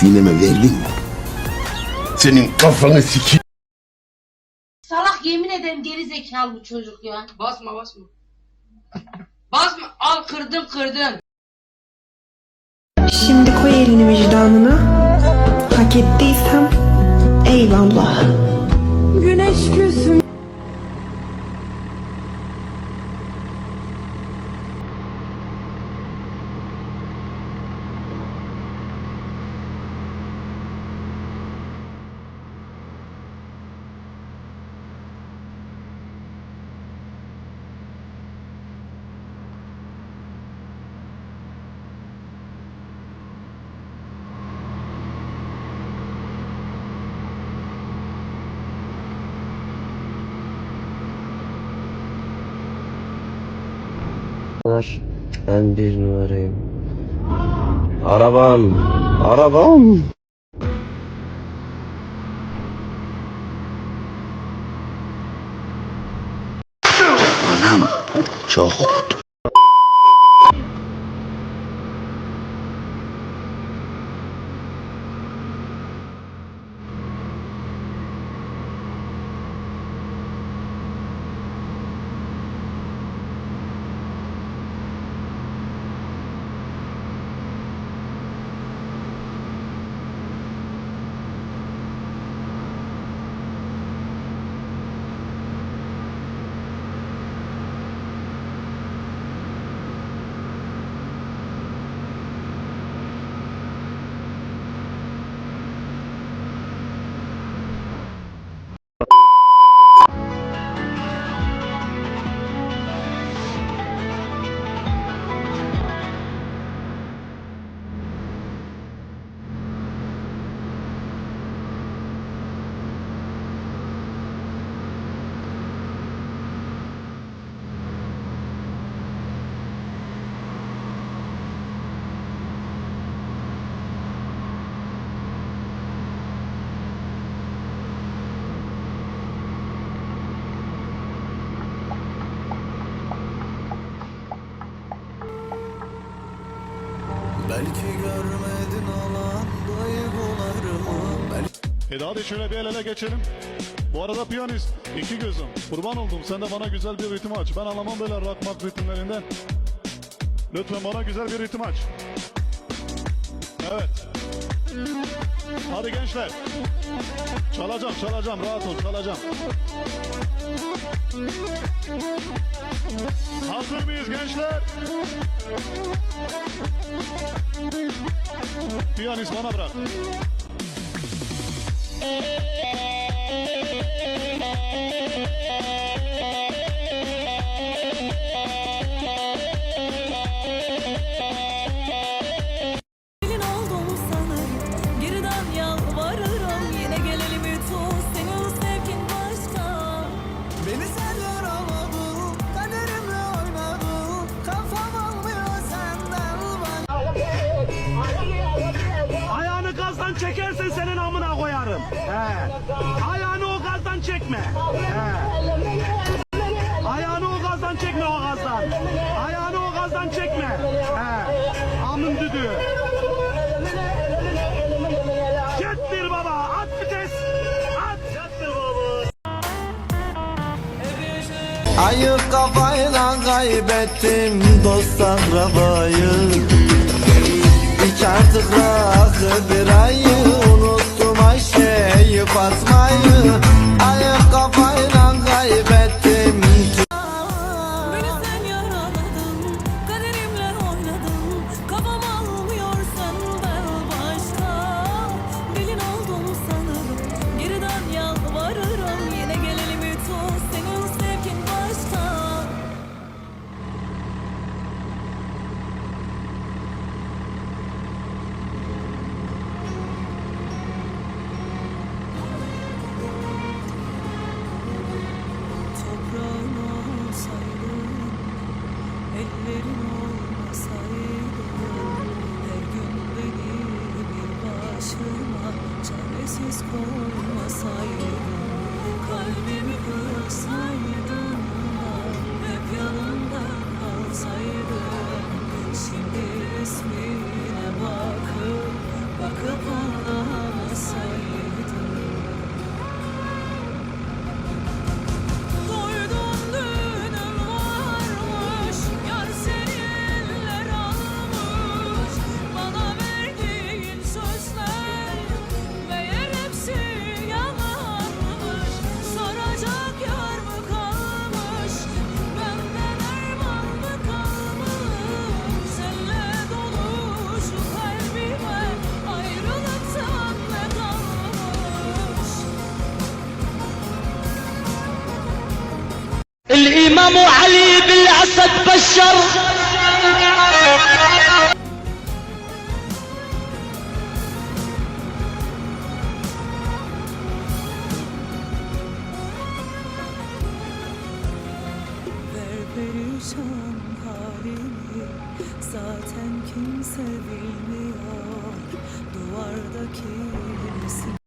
sineme verdin mi? Senin kafanı sikeyim. Salak yemin ederim geri zekalı bu çocuk ya. Basma basma. basma. Al kırdın kırdın. Şimdi koy elini vicdanına. Hak ettiysem eyvallah. Güneş gözüm. Var. Ben bir numarayım. Arabam. Arabam. Anam çok E hadi şöyle bir el ele geçelim. Bu arada piyanist, iki gözüm. Kurban oldum sen de bana güzel bir ritim aç. Ben anlamam böyle rock mark ritimlerinden. Lütfen bana güzel bir ritim aç. Evet. Hadi gençler. Çalacağım, çalacağım. Rahat ol, çalacağım. Hazır mıyız gençler? Piyanist bana bırak. Thank you. Ayağını o gazdan çekme. He. Ayağını o gazdan çekme o gazdan. Ayağını o gazdan çekme. He. Amın düdüğü. Jettir baba. At vites. At. Ayık kafayla kaybettim dost akrabayı Hiç artık rakı bir ayı ellerini Ver perişan halimi Zaten kimse bilmiyor. Duvardaki